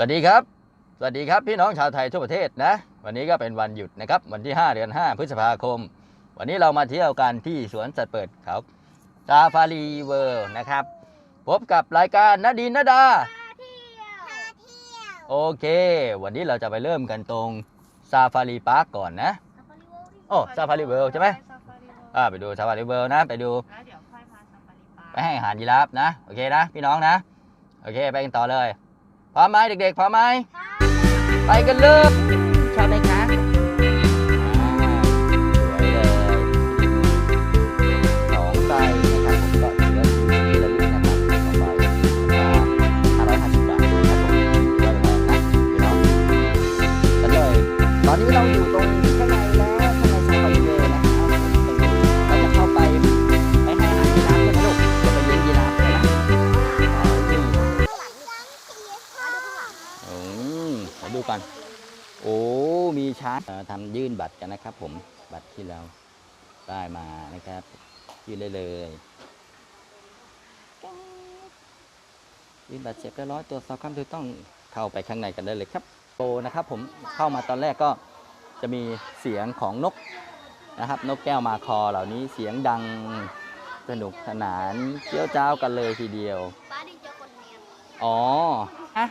สวัสดีครับ สวัสดีครับพี่น้องชาวไทยทั่วประเทศนะ วันนี้ก็เป็นวันหยุดนะครับ วันที่ 5 เดือน 5 พฤษภาคม วันนี้เรามาเที่ยวกันที่สวนสัตว์เปิดเขาซาฟารีเวิลด์นะครับ พบกับรายการนดีนดา โอเค วันนี้เราจะไปเริ่มกันตรงซาฟารีพาร์คก่อนนะ โอ้ซาฟารีเวิลด์ใช่ไหมอ่าไปดูซาฟารีเวิลด์นะ ไปดูแล้วเดี๋ยวค่อยมาซาฟารีปาไปให้อาหารยีราฟนะ โอเคนะ พี่น้องนะ โอเค ไปกันต่อเลย พร้อมไหมเด็กๆพร้อมไหมไปกันเลยชอบไหม ที่เราได้มานะครับยื่นได้เลยยื่นบัตรเสร็จเรียบร้อยตรวสอบความถูกต้องเข้าไปข้างในกันได้เลยครับโตนะครับผมเข้ามาตอนแรกก็จะมีเสียงของนกนะครับ นกแก้วมาคอเหล่านี้เสียงดังสนุกสนานเจียวจ้าวกันเลยทีเดียวอ๋ออะ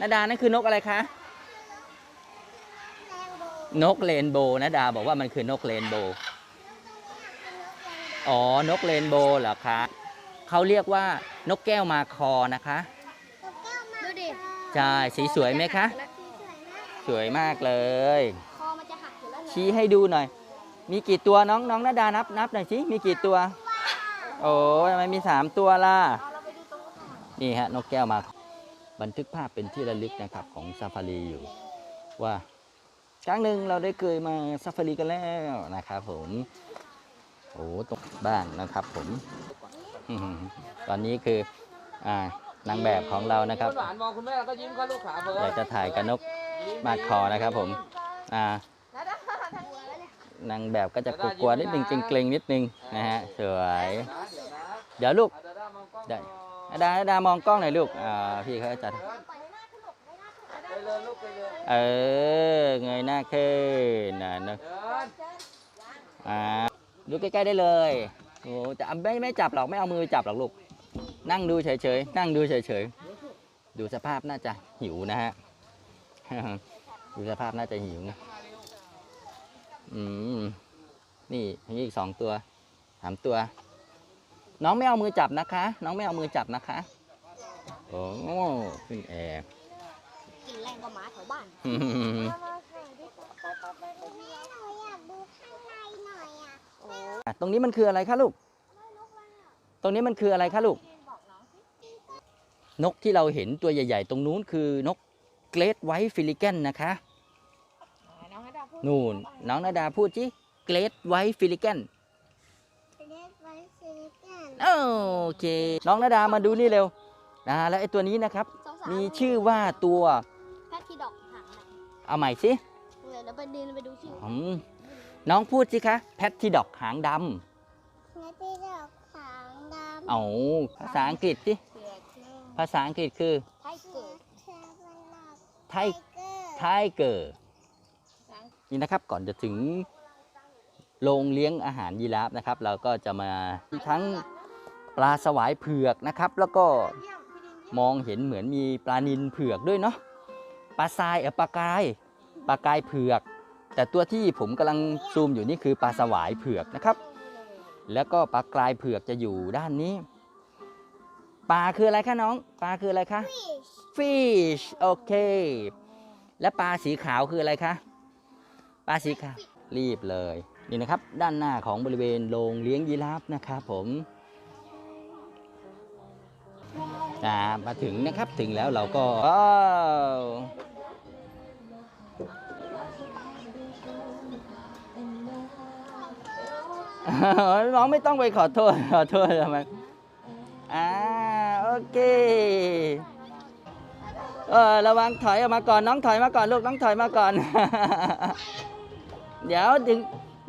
นาดานั่นคือนกอะไรคะ นกเรนโบว์นะดาบอกว่ามันคือนกเรนโบว์อ๋อ นกเรนโบว์เหรอคะเขาเรียกว่านกแก้วมาคอนะคะ ดูดิใช่ สีสวยไหมคะ สวยมากเลย คอมันจะหักอยู่แล้วเหรอชี้ให้ดูหน่อย มีกี่ตัวน้องน้องนาดานับนับหน่อยสิ มีกี่ตัว โอ้ยทำไมมีสามตัวล่ะ เอาเราไปดูตรงนู้นนี่ฮะ นกแก้วมาบันทึกภาพเป็นที่ระลึกนะครับของซาฟารีอยู่ว่า ครั้งหนึ่งเราได้เคยมาซาฟารีกันแล้วนะครับผมโอ้ตรงบ้านนะครับผม ตอนนี้คืออ่านางแบบของเรานะครับหวานมองคุณแม่แล้วก็ยิ้มเข้าลูกขาเฟิร์อยากจะถ่ายกับนกมาดคอนะครับผมอ่านางแบบก็จะกลัวๆนิดนึงเกรงๆนิดนึงนะฮะสวย เดี๋ยวลูกดาด้ามองกล้องได้ดาดามองกล้องหน่อยลูกอ่าพี่เขาจะไปเลยลูกไปเลยเออ เงยหน้าขึ้นนะนะเดินอ่าดูใกล้ๆได้เลยโอ้จะไม่ไม่จับหรอกไม่เอามือจับหรอกลูก นั่งดูเฉยๆนั่งดูเฉยๆดูสภาพน่าจะหิวนะฮะดูสภาพน่าจะหิวนะอืมนี่มีอีกสองตัวสามตัว น้องไม่เอามือจับนะคะ น้องไม่เอามือจับนะคะโอ้ขึ้นแอร์กลิ่นแรงกว่าหมาแถวบ้าน อืม อะ ตรงนี้มันคืออะไรคะลูก ตรงนี้มันคืออะไรคะลูก นกที่เราเห็นตัวใหญ่ ๆ ตรงนู้นคือนกเกรดไวท์ฟิลิแกนนะคะน้องให้ดาพูดนู่นน้องนาดาพูดจิเกรดไวท์ฟิลิแกนโอเค น้องนาดามาดูนี่เร็วนะแล้วไอ้ตัวนี้นะครับสองสามมีชื่อว่าตัวแพทที่ดอกหางอะเอาใหม่สิเดี๋ยวไปดินไปดูชื่ออืม น้องพูดสิคะ แพทที่ดอกหางดแพทที่ดอกหางดำำเอาภาษาอังกฤษสิเสือเชื่อภาษาอังกฤษคือไทเกิดไทไทเกอร์นี่นะครับก่อนจะถึงโรงเลี้ยงอาหารยีราฟนะครับ เราก็จะมามีทั้งปลาสวายเผือกนะครับ แล้วก็มองเห็นเหมือนมีปลานิลเผือกด้วยเนาะปลาทรายเออปลากายปลากายเผือก แต่ตัวที่ผมกำลังซูมอยู่นี่คือปลาสวายเผือกนะครับ แล้วก็ปลากรายเผือกจะอยู่ด้านนี้ ปลาคืออะไรคะน้อง ปลาคืออะไรคะ fish โอเค และปลาสีขาวคืออะไรคะ ปลาสีขาว รีบเลย นี่นะครับ ด้านหน้าของบริเวณโรงเลี้ยงยีราฟนะครับผมอ่ามาถึงนะครับ ถึงแล้วเราก็ น้องไม่ต้องไปขอโทษขอโทษทำไมอ่าโอเคเออระวังถอยออกมาก่อนน้องถอยมาก่อนลูกน้องถอยมาก่อน เดี๋ยวดึง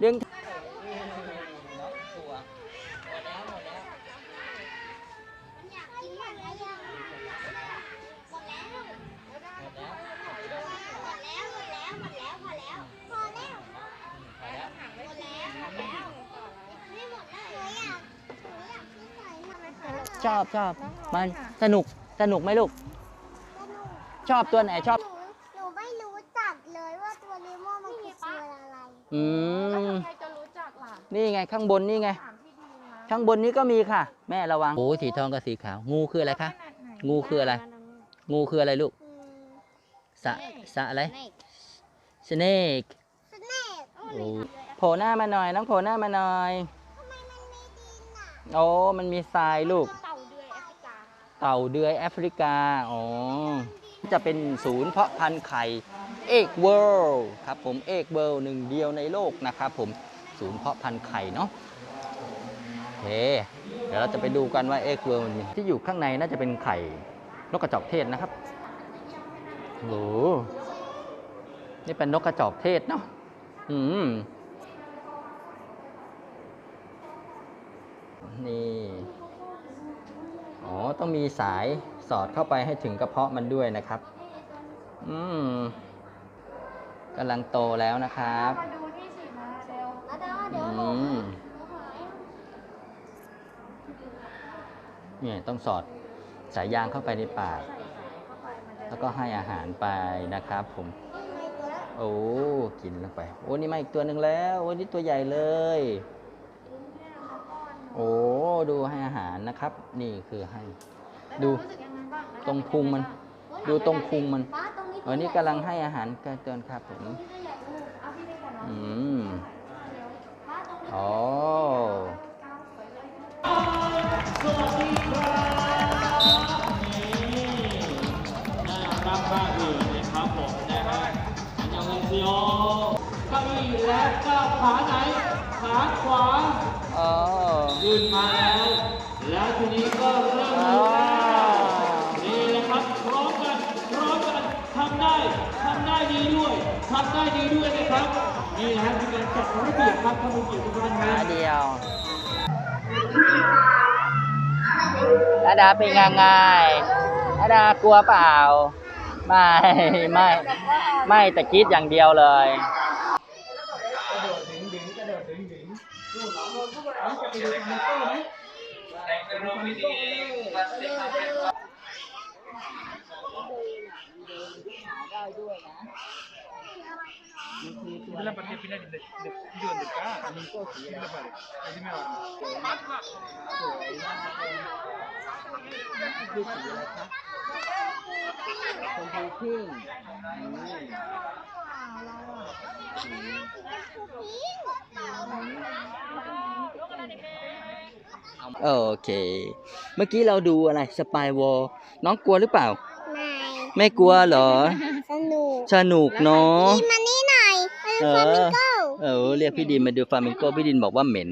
ดึงแล้วหมดแล้ว ชอบชอบมันสนุกสนุกไหมลูก ชอบตัวไหนชอบ หนูหนูไม่รู้จักเลยว่าตัวเลโมอนมันคือตัวอะไรอืแล้วมทำไงจะรู้จักล่ะนี่ไงข้างบนนี่ไง ถามพี่ดีนะข้างบนนี้ก็มีค่ะ แม่ระวังโอ้สีทองกับสีขาว งูคืออะไรคะ ขนาดไหนงูคืออะไร งูคืออะไรลูก อืมสะสะอะไรสเนก snake สเนกโอ้โผล่หน้ามาหน่อยน้องโผล่หน้ามาหน่อย ทำไมมันมีดินอะโอ้มันมีทรายลูกเเต่าเดือยแอฟริกา อ๋อ จะเป็นศูนย์เพาะพันธุ์ไข่เอกเวิลด์ครับผมเอกเวิลด์หนึ่งเดียวในโลกนะครับผมศูนย์เพาะพันธุ์ไข่เนาะโอเค เดี๋ยวเราจะไปดูกันว่าเอกเวิลด์ที่อยู่ข้างในน่าจะเป็นไข่นกกระจอกเทศนะครับโอ้โหนี่เป็นนกกระจอกเทศเนาะอืมนี่ อ๋อ ต้องมีสายสอดเข้าไปให้ถึงกระเพาะมันด้วยนะครับ อืมกำลังโตแล้วนะครับ มาดูนี่สิมาเร็วอาดาเดี๋ยวอืมเนี่ยต้องสอดสายยางเข้าไปในปากแล้วก็ให้อาหารไปนะครับ ผมโอ้ กินลงไป โอ้ นี่มาอีกตัวหนึ่งแล้ว โอ้ นี่ตัวใหญ่เลยโอ้ ดูให้อาหารนะครับ นี่คือให้ ดูรู้สึกยังไงบ้างตรงพุงมัน ดูตรงพุงมันป้าตรงนี้วันนี้กำลังให้อาหารกระเตือนครับผมเอาพี่ได้ก่อนเนาะอืมป้าตรงนี้อ๋อครับบ้านอื่นนะครับผมนะฮะอันยังเซียวเก้าอี้และก้าวขาไหน ขาขวาอ๋อ ขึ้นมาแล้ว แล้วทีนี้ก็เริ่มอ๋อนี่แหละครับพร้อมกันพร้อมกันทำได้ทำได้ดีด้วยทำได้ดีด้วยนะครับนี่นะฮะคือการจัดระเบียบครับท่านผู้เกียรติทุกท่านนะเดียวอาดาเป็นยังไงอาดากลัวเปล่า ไม่ ไม่ ไม่แต่คิดอย่างเดียวเลย இதெல்லாம் பார்த்தீங்க பின்னாடி இந்த இது வந்துருக்கா இல்லை பாரு எதுவுமே வரணும் ชมพูพิงโอเค เมื่อกี้เราดูอะไรสปายวอลน้องกลัวหรือเปล่า ไม่ไม่กลัวเหรอ สนุกสนุกเนาะนี่มานี่หน่อยมาดูฟลามิงโก้เออเรียกพี่ดินมาดูฟลามิงโกพี่ดินบอกว่าเหม็น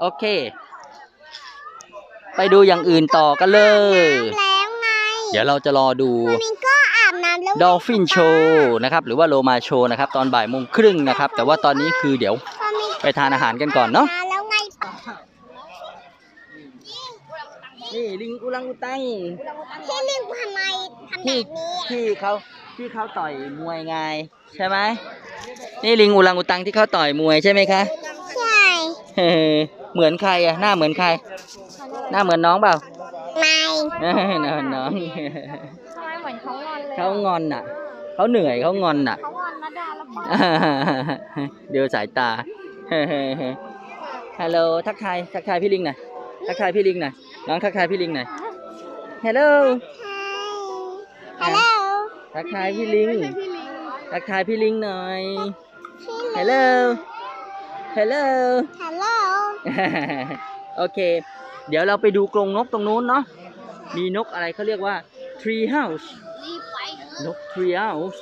โอเค ไปดูอย่างอื่นต่อกันเลย น้ำแล้วไงเดี๋ยวเราจะรอดู ฟลามิงโก้อาบน้ำแล้ว ดอลฟินโชว์นะครับหรือว่าโลมาโชว์นะครับตอนบ่ายโมงครึ่งนะครับ แต่ว่าตอนนี้คือเดี๋ยวฟลามิงไปทานอาหารกันก่อนเนาะแล้วไงนี่ลิงอุลังอุตังพี่ลิงทำไมทำแบบนี้อะที่เขาที่เขาต่อยมวยไงใช่ไหมนี่ลิงอุลังอุตังที่เขาต่อยมวยใช่ไหมคะใช่เฮ้เหมือนใครอะหน้าเหมือนใคร หน้าเหมือนน้องเปล่าไม่เออน้องน้อง เขางอนเลยเขางอนอะ เขาเหนื่อยเขางอนอะ เขางอนนะดาแล้วป้าเดี๋ยวสายตา ฮัลโหลทักทายทักทายพี่ลิงหน่อยทักทายพี่ลิงหน่อยน้องทักทายพี่ลิงหน่อยฮัลโหลฮัลโหลทักทายพี่ลิงทักทายพี่ลิงหน่อยฮัลโหลฮัลโหลฮัลโหลโอเค เดี๋ยวเราไปดูกรงนกตรงนู้นเนาะมีนกอะไรเขาเรียกว่า tree house รีบไปนก tree house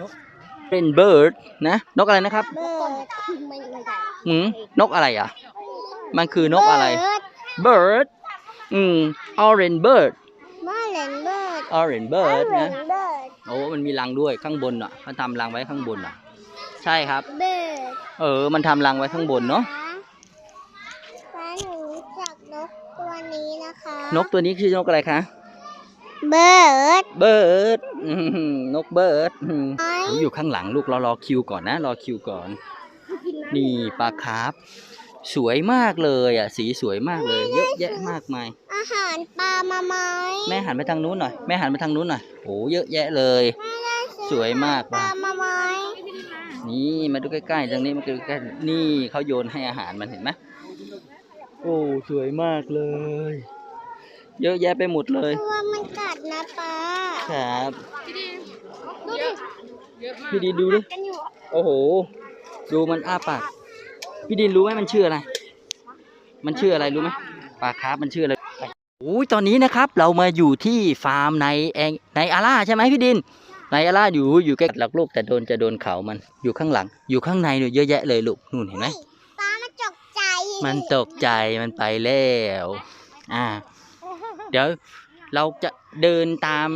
นกเป็น bird นะ นกอะไรนะครับเบิร์ดไม่ไม่ได้หืมนกอะไรอะ มันคือนกอะไร เบิร์ด bird อืม orange bird เบิร์ดเบิร์ด orange เบิร์ bird ดนะเบิร์ดโอ้มันมีรังด้วยข้างบนอะมันทำรังไว้ข้างบนอะ ใช่ครับเบิร์ดเออ มันทำรังไว้ข้างบนเนาะและหนูรู้จักนกตัวนี้นะคะ นกตัวนี้คือนกอะไรคะ เบิร์ด bird อืมนก bird อืมไอ้หนูอยู่ข้างหลังลูกเรารอคิวก่อนนะ รอคิวก่อน นี่ปลาคาร์ฟสวยมากเลยอะ สีสวยมากเลย เยอะแยะมากมาย อาหารปลามาไหมแม่หันไปทางนู้นหน่อย แม่หันไปทางนู้นหน่อยโอ้เยอะแยะเลยแม่ได้ซื้อสวยมากปลามาไหมนี่มาดูใกล้ๆตรงนี้มาดูใกล้ๆนี่เขาโยนให้อาหารมันเห็นไหมโอ้สวยมากเลย เยอะแยะไปหมดเลยตัวมันกัดนะปลาครับดูดิพี่ดินดูดิกันอยู่โอ้โห ดูมันอ้าปากพี่ดินรู้ไหมมันชื่ออะไร มันชื่ออะไรรู้ไหมปลาคาร์ฟมันชื่ออะไรโอ้ยตอนนี้นะครับเรามาอยู่ที่ฟาร์มในแองในอาล่าใช่ไหมพี่ดินในอาล่าอยู่อยู่ใกล้หลักลูกแต่โดนจะโดนเขามันอยู่ข้างหลัง อยู่ข้างในเนี่ยเยอะแยะเลยลูกนู่นเห็นไหมปลามันจกใจ มันตกใจมันไปแล้ว อ่า เดี๋ยวเราจะเดินตาม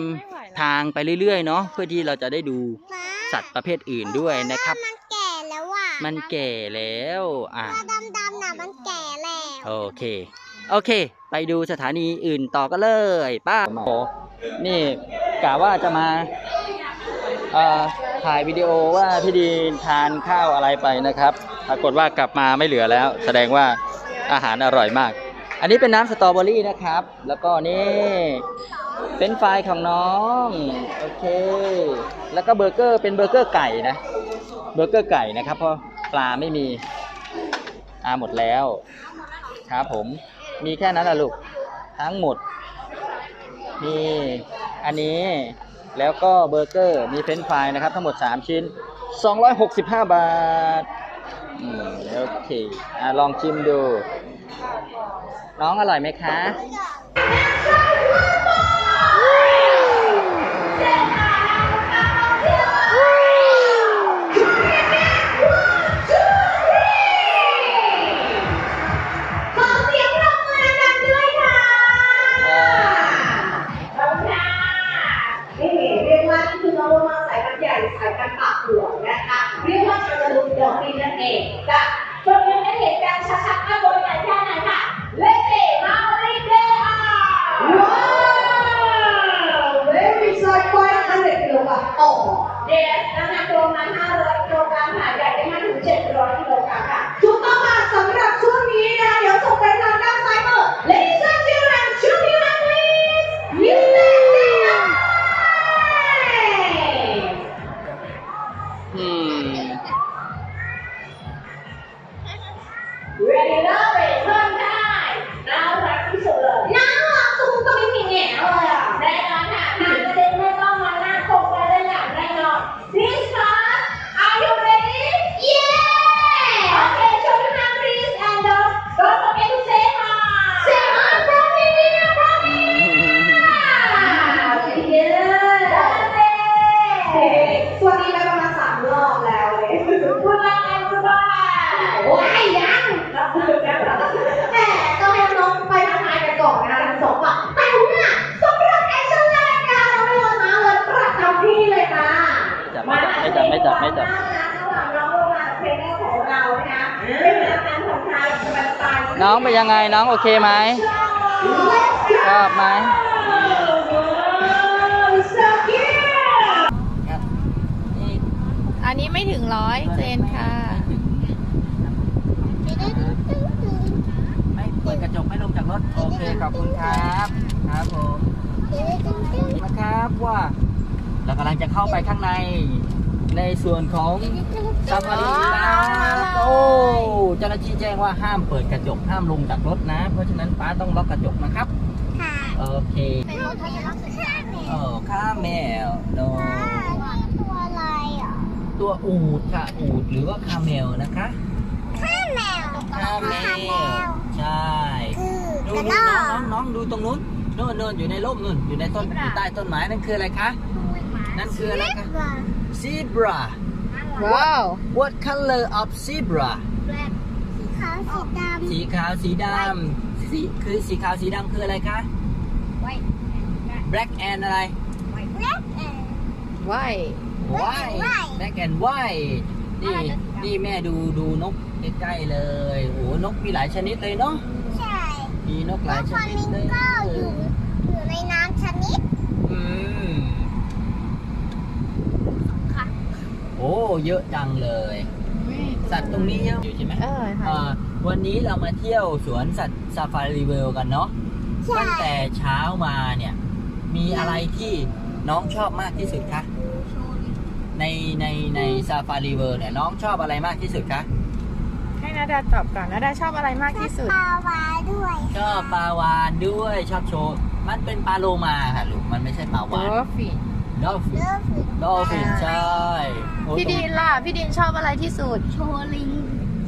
ทางไปเรื่อยๆเนาะเพื่อที่เราจะได้ดูปลาสัตว์ประเภทอื่นด้วยนะครับ มันแก่แล้วอะมันแก่แล้วอ่าปลาดำๆน่ะมันแก่แล้วโอเค โอเค ไปดูสถานีอื่นต่อกันเลยป้าโอ้นี่กะว่าจะมาเอ่อถ่ายวิดีโอว่าพี่ดีนทานข้าวอะไรไปนะครับ ปรากฏว่ากลับมาไม่เหลือแล้ว แสดงว่าอาหารอร่อยมาก อันนี้เป็นน้ำสตรอเบอรี่นะครับ แล้วก็นี่เป็นไฟของน้อง โอเค แล้วก็เบอร์เกอร์เป็นเบอร์เกอร์ไก่นะ เบอร์เกอร์ไก่นะครับ เพราะปลาไม่มีอาหมดแล้วครับผม มีแค่นั้นละลูก ทั้งหมด มีอันนี้ แล้วก็เบอร์เกอร์ มีเฟรนช์ฟรายนะครับ ทั้งหมด 3 ชิ้น 265 บาท อืม โอเค อะ ลองชิมดู น้องอร่อยไหมคะ น้องเป็นยังไงน้องโอเคไหมชอบไหม So cute ครับนี่อันนี้ไม่ถึงร้อยเจนค่ะ ไม่เปิดกระจกไม่ลงจากรถ โอเค ขอบคุณครับ ครับผมนะครับว่า เรากำลังจะเข้าไปข้างใน ในส่วนของซาฟารีนะโอ้เจ้าหน้าที่แจ้งว่าห้ามเปิดกระจกห้ามลงจากรถนะ เพราะฉะนั้นป้าต้องล็อกกระจกนะครับค่ะโอเคเป็นรถพยาบาลข้างเนี่ยโอ้ข้าแมวโนนี่ตัวอะไรอะตัวอูดค่ะอูดหรือว่าคาเมลนะคะข้าแมวคาเมลใช่คือดูกระดูรอน้อกงน้องน้องดูตรงนู้นโน่นโน่นอยู่ในร่มนู่นอยู่ในต้นอยู่ใต้ต้นไม้นั่นคืออะไรคะ นั่นคืออะไรคะ zebra ว้าว what color of zebra สีขาวสีดำสีขาวสีดำสีคือสีขาวสีดำคืออะไรคะ black and อะไร black and ว้าย white white black and white นี่นี่แม่ดูดูนกใกล้ๆเลยโอ้นกมีหลายชนิดเลยเนาะใช่มีนกหแล้ลายวชฟานิมิดงเลยโก้อยู่อยู่ในน้ำชนิดอืม ค่ะ โอ้เยอะจังเลย สัตว์ตรงนี้เยอะอยู่ใช่ไหมเออค่ะ อ่าวันนี้เรามาเที่ยวสวนสัตว์ซาฟารีเวลกันเนาะใช่ ตั้งแต่เช้ามาเนี่ย มีอะไรที่น้องชอบมากที่สุดคะในในในซาฟารีเวิร์เนี่ยน้องชอบอะไรมากที่สุดคะให้นาดาตอบก่อนนาดาชอบอะไรมากที่สุด ปลาวาด้วยชอบปลาวานด้วยชอบโชว์มันเป็นปลาโลมาค่ะลูกมันไม่ใช่ปลาวานดอฟฟิน ดอลฟินเลิฟฟินดอลฟินใช่โอ้พี่ดินล่ะ พี่ดินชอบอะไรที่สุด โชว์ลิง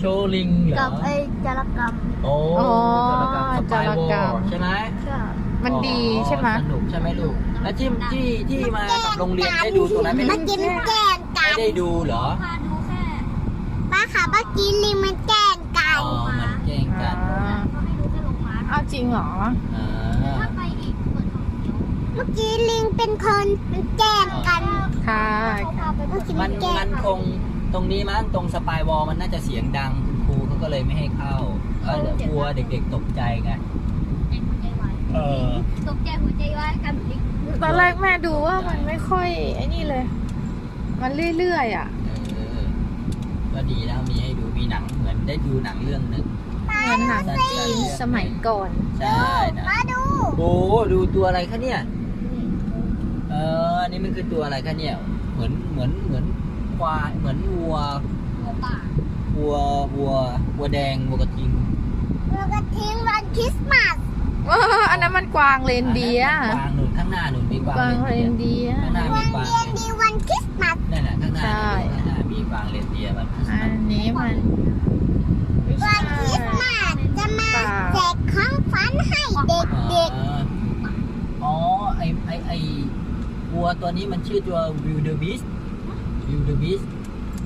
โชว์ลิงเหรกัอบไอ้จระกรรมโอ้อ๋อจระกรรมสปายวอจระกรรม ใช่ไหมใช่มันดีใช่ไหมสนุกใช่ไหมลูกแล้วที่ที่ที่มากับโรงเรียนได้ดูตรงนั้นไหมเมื่อกี้มันแกล้งกัไม่นได้ดูเหรอป้าค่ะเมื่อกี้ลิงมันแกล้งกัอ๋นอมันแกล้งกันอ้าวจริงเหรอ อ่า เมื่อกี้ลิงเป็นคนมันแกล้งกันค่ะ เมื่อกี้มัมันนแกล้มังนคงตรงนี้มั้งตรงสปายวอลมันน่าจะเสียงดังคุณครูเขาก็เลยไม่ให้เข้าเออเดี๋ยวกลัวเด็กๆตกใจไงเออตกใจหัวใจวายกันลิงตอนแรกแม่ดูว่ามันไม่ค่อยไอ้นี่เลย มันเรื่อยๆอะเออก็ดีแล้วมีให้ดูมีหนังเหมือนได้ดูหนังเรื่องหนึ่งเหมือนหนังจีนสมัยก่อนใช่นะมาดูโอ้ดูตัวอะไรคะเนี่ย เอออันนี่มันคือตัวอะไรคะเนี่ย เหมือนเหมือนเหมือนควายเหมือนวัววัววัววัวแดงวัวกระทิงเราก็ทิ้งวันคริสต์มาสว้าอันนั้นมันกวางเลนเดียร์กวางหนุนข้างหน้าหนุนมีกวางกวางเลเลนนเดียร์เดียร์ข้างหน้าวัมีนกวางเรียนดีวันคริสต์มาสนั่นแหละข้างหน้าใช่ ข้างหน้ามีกวางเลนเดียร์แบบคริสต์อัมาสนนี้มันไม่วัใช่นคริสต์มาสจะมาเปล่า แจกของฝันให้เด็กอ๋อไอไอไอ วัวตัวนี้มันชื่อตัววิลเดอร์บิสวิลเดอร์บิส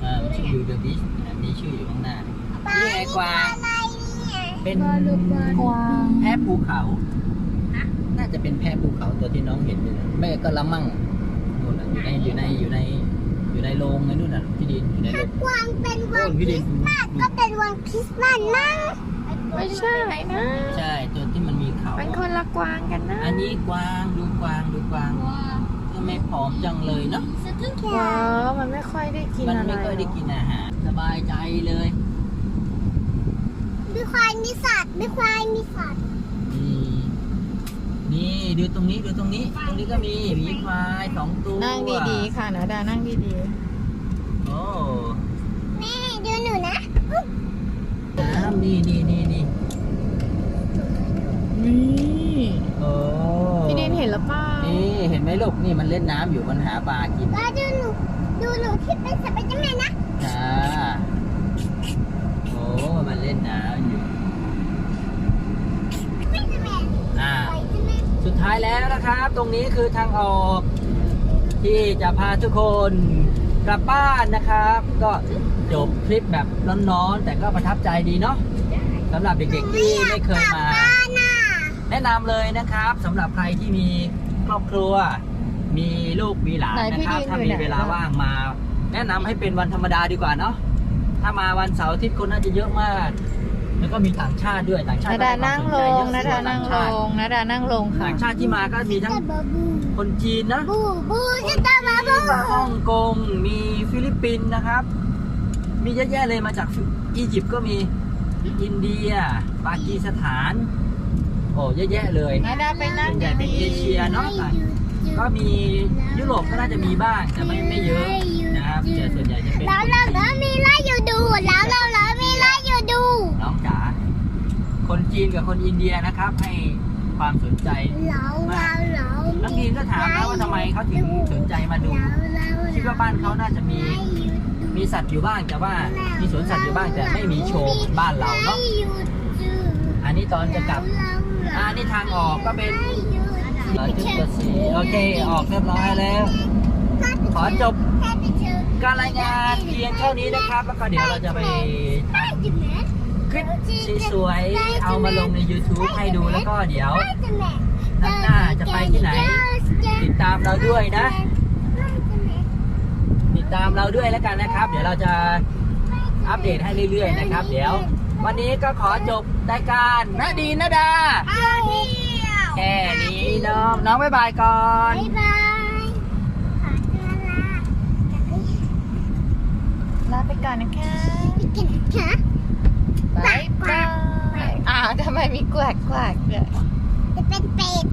อ่ามันชื่อวิลเดอร์บิสมีชื่ออยู่ข้างหน้าๆปลานี่ไงกวางอะไรเนี่ยเป็นกวางแพะภูเขา น่าจะเป็นแพะภูเขาตัวที่น้องเห็นอยู่นะแม่ก็ละมั่งนู่นน่ะอยู่ในอยู่ในอยู่ในอยู่ในโรงไงนู่นน่ะพี่ดินอยู่ในโรถ้างกวางเป็นวันโอ้ยคพี่ดิรินสต์มาสก็เป็นวันคริสต์มาสมั้งไม่ใช่นะใช่ตัวที่มันมีเขามันคนละกวางกันนะ อันนี้กวางดูกวางดูกวางทำ ไมผอมจังเลยเนาะว้าวมันไม่ค่อยได้กินมันอะไรไม่ค่อยได้กินอาหารสบายใจเลยมีควายมีสัตว์มีควายมีสัตว์นี่นี่ดูตรงนี้ดูตรงนี้ ตรงนี้ก็มีหมีควายสองตัวนั่งดีๆค่ะนะดานั่งดีโอ้แม่ดูหนูนะน้ำนี่นี่นี่นี่ ๆนี่ โอ้ พี่ดินเห็นหรือเปล่า นี่เห็นไหม ลูกนี่มันเล่นน้ำอยู่มันหาปลากินแล้วดูหนูดูหนูที่เป็นสไปเดอร์แมนนะจ้าโอ้มันเล่นน้ำอยู่ สไปเดอร์แมนอ่าสไปเดอร์แมนสุดท้ายแล้วนะครับ ตรงนี้คือทางออก ที่จะพาทุกคนกลับบ้านนะครับ ก็จบคลิปแบบร้อนๆ แต่ก็ประทับใจดีเนาะสำหรับเด็กๆที่ไม่เคยมา บ้านน่ะ แนะนำเลยนะครับสำหรับใครที่มี ครอบครัว มีลูกมีหลานไหนนะพี่ครับดินถ้าอยู่มีไหนเวลาว่างมา แนะนำให้เป็นวันธรรมดาดีกว่าเนาะถ้ามาวันเสาร์อาทิตย์คนน่าจะเยอะมาก แล้วก็มีต่างชาติด้วยต่างชาตินาดาก็ให้นั่งควลมสงใจนาเยดาอะนั่งลต่ชาติงนาดานั่งลงค่ะ ต่างชาติที่มาก็มีทั้งจะบาบูคนจีนนะ บูบูจะตามมาบูฮ่องกง มีฟิลิปปินส์นะครับ มีเยอะแยะเลยมาจากอียิปต์ก็มี อินเดีย ปากีสถานโอ้เยอะแยะเลยนาดาไปนั่งส่วนใหญ่เป็นเอเชียเนาะก็มียุโรปก็น่าจะมีบ้างแต่ไม่ไม่เยอะนะครับแต่ส่วนใหญ่จะเป็นแล้วเราแล้วมีไล่อยู่ดูแล้วเราแล้วมีไล่อยู่ดูน้องจ๋าคนจีนกับคนอินเดียนะครับ ให้ความสนใจเราเราเราน้องทีนก็ถามนะว่าทำไมเขาถึงสนใจมาดูคิดว่าบ้านเขาน่าจะมีมีสัตว์อยู่บ้างแต่ว่ามีสวนสัตว์อยู่บ้างแต่ไม่มีโชว์บ้านเราเนาะอันนี้ตอนจะกลับ อ่านี่ทางออกก็เป็นเราจุดตัวสีโอเค ออกเรียบร้อยแล้ว ขอจบการรายงานเพียงเท่านี้นะครับ แล้วก็เดี๋ยวเราจะไปคลิปสวยๆเอามาลงใน YouTube ให้ดูแล้วก็เดี๋ยวนัดหน้าจะไปที่ไหน ติดตามเราด้วยนะ ติดตามเราด้วยแล้วกันนะครับ เดี๋ยวเราจะอัปเดตให้เรื่อยๆนะครับ เดี๋ยว วันนี้ก็ขอจบรายการนาดีนาดาแค่นี้น้องน้องบ๊ายบายก่อน บ๊ายบายขอตัวลาจะไปลาไปก่อนนะคะกินค่ะบายบายอ่าทำไมมีแกวกแกวกเนี่ยจะเป็นเป็ด